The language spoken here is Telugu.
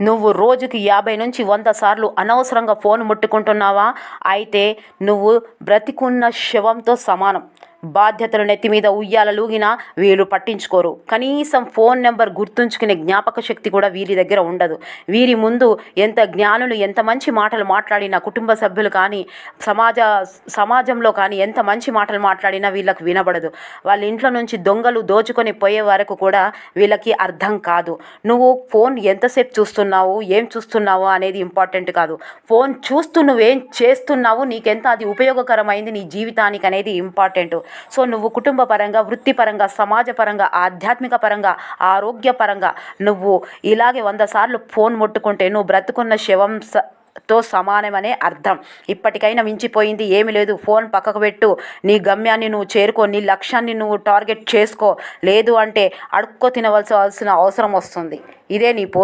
నువ్వు రోజుకి యాభై నుంచి వంద సార్లు అనవసరంగా ఫోన్ ముట్టుకుంటున్నావా? అయితే నువ్వు బ్రతికున్న శవంతో సమానం. బాధ్యతలు నెత్తి మీద ఉయ్యాలలూగినా వీళ్ళు పట్టించుకోరు. కనీసం ఫోన్ నెంబర్ గుర్తుంచుకునే జ్ఞాపక శక్తి కూడా వీరి దగ్గర ఉండదు. వీరి ముందు ఎంత జ్ఞానులు ఎంత మంచి మాటలు మాట్లాడినా కుటుంబ సభ్యులు కానీ సమాజ సమాజంలో కానీ ఎంత మంచి మాటలు మాట్లాడినా వీళ్ళకి వినబడదు. వాళ్ళ ఇంట్లో నుంచి దొంగలు దోచుకొని పోయే వరకు కూడా వీళ్ళకి అర్థం కాదు. నువ్వు ఫోన్ ఎంతసేపు చూస్తున్నావు ఏం చూస్తున్నావు అనేది ఇంపార్టెంట్ కాదు. ఫోన్ చూస్తూ నువ్వేం చేస్తున్నావు నీకెంత అది ఉపయోగకరమైంది నీ జీవితానికి అనేది ఇంపార్టెంట్. సో నువ్వు కుటుంబ పరంగా వృత్తిపరంగా సమాజపరంగా ఆధ్యాత్మిక పరంగా ఆరోగ్యపరంగా నువ్వు ఇలాగే వంద సార్లు ఫోన్ ముట్టుకుంటే నువ్వు బ్రతుకున్న శవం స- తో సమానమనే అర్థం. ఇప్పటికైనా మించిపోయింది ఏమీ లేదు. ఫోన్ పక్కకు పెట్టు. నీ గమ్యాన్ని నువ్వు చేరుకో. నీ లక్ష్యాన్ని నువ్వు టార్గెట్ చేసుకో. లేదు అంటే అడుక్కో తినవలసిన అవసరం వస్తుంది. ఇదే నీ పో